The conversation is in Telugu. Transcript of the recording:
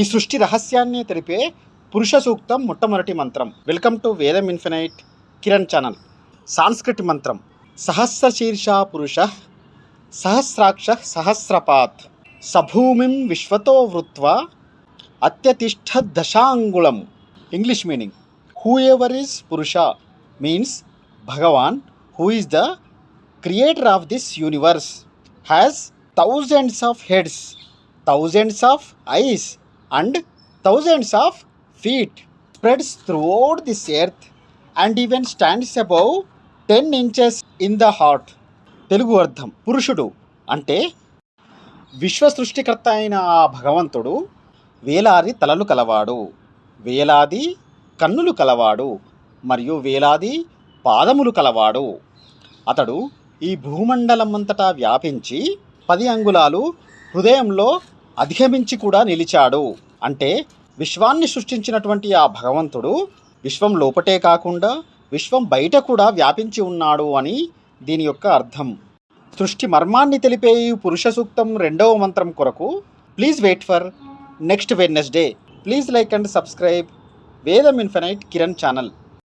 ఈ సృష్టి రహస్యాన్ని తెలిపే పురుష సూక్తం మొట్టమొదటి మంత్రం. Welcome to Vedam infinite Kiran channel సాంస్కృతి మంత్రం. సహస్రశీర్ష పురుష సహస్రాక్ష సహస్రపాత్. సభూమిం విశ్వతో వృత్వ అత్యతిష్ట దశాంగుళం. English meaning whoever is Purusha means Bhagavan who is the creator of this universe has thousands of heads thousands of eyes and thousands of feet spreads throughout this earth and even stands above ten inches in the heart Telugu అర్థం పురుషుడు అంటే విశ్వ సృష్టికర్త అయిన ఆ భగవంతుడు వేలాది తలలు కలవాడు వేలాది కన్నులు కలవాడు మరియు వేలాది పాదములు కలవాడు. అతడు ఈ భూమండలం అంతటా వ్యాపించి పది అంగుళాలు హృదయంలో అధిగమించి కూడా నిలిచాడు. అంటే విశ్వాన్ని సృష్టించినటువంటి ఆ భగవంతుడు విశ్వం లోపటే కాకుండా విశ్వం బయట కూడా వ్యాపించి ఉన్నాడు అని దీని యొక్క అర్థం. సృష్టి మర్మాన్ని తెలిపే ఈ పురుష సూక్తం రెండవ మంత్రం కొరకు please wait for next Wednesday. Please like and subscribe Vedam infinite Kiran channel.